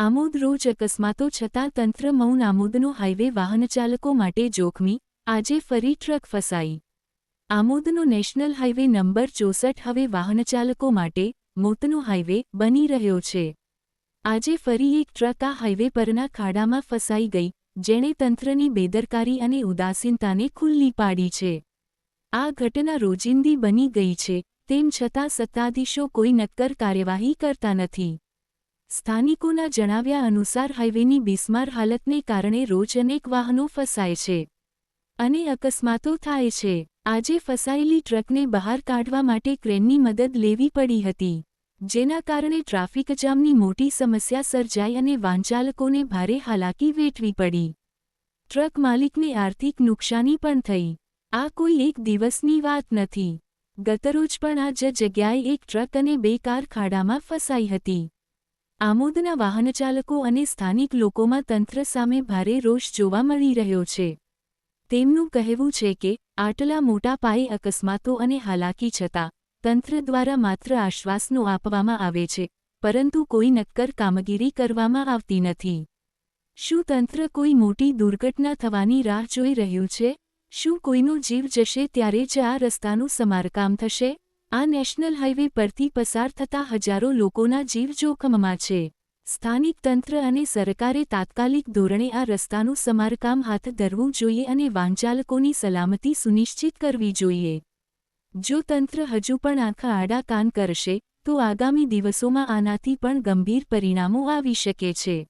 આમોદ રોજ અકસ્માતો છતાં તંત્ર મૌન આમોદનો હાઇવે વાહનચાલકો માટે જોખમી, આજે ફરી ટ્રક ફસાઈ. આમોદનો નેશનલ હાઇવે નંબર ચોસઠ હવે વાહનચાલકો માટે મોતનો હાઇવે બની રહ્યો છે. આજે ફરી એક ટ્રક આ હાઇવે પરના ખાડામાં ફસાઈ ગઈ, જેણે તંત્રની બેદરકારી અને ઉદાસીનતાને ખુલ્લી પાડી છે. આ ઘટના રોજિંદી બની ગઈ છે, તેમ છતાં સત્તાધીશો કોઈ નક્કર કાર્યવાહી કરતા નથી. સ્થાનિકોના જણાવ્યા અનુસાર હાઇવેની બિસ્માર હાલતને કારણે રોજ અનેક વાહનો ફસાય છે અને અકસ્માતો થાય છે. આજે ફસાયેલી ટ્રકને બહાર કાઢવા માટે ક્રેનની મદદ લેવી પડી હતી, જેના કારણે ટ્રાફિક જામની મોટી સમસ્યા સર્જાઈ અને વાહનચાલકોને ભારે હાલાકી વેઠવી પડી. ટ્રક માલિકને આર્થિક નુકસાની પણ થઈ. આ કોઈ એક દિવસની વાત નથી. ગતરોજ પણ આ જગ્યાએ એક ટ્રક અને બે કાર ખાડામાં ફસાઈ હતી. આમોદના વાહનચાલકો અને સ્થાનિક લોકોમાં તંત્ર સામે ભારે રોષ જોવા મળી રહ્યો છે. તેમનું કહેવું છે કે, આટલા મોટા પાયે અકસ્માતો અને હાલાકી છતાં, તંત્ર દ્વારા માત્ર આશ્વાસનો આપવામાં આવે છે, પરંતુ કોઈ નક્કર કામગીરી કરવામાં આવતી નથી. શું તંત્ર કોઈ મોટી દુર્ઘટના થવાની રાહ જોઈ રહ્યું છે? શું કોઈનો જીવ જશે ત્યારે જ આ રસ્તાનું સમારકામ થશે? આ નેશનલ હાઇવે પરથી પસાર થતા હજારો લોકોના જીવ જોખમમાં છે. સ્થાનિક તંત્ર અને સરકારે તાત્કાલિક ધોરણે આ રસ્તાનું સમારકામ હાથ ધરવું જોઈએ અને વાહનચાલકોની સલામતી સુનિશ્ચિત કરવી જોઈએ. જો તંત્ર હજુ પણ આંખા આડા કાન કરશે, તો આગામી દિવસોમાં આનાથી પણ ગંભીર પરિણામો આવી શકે છે.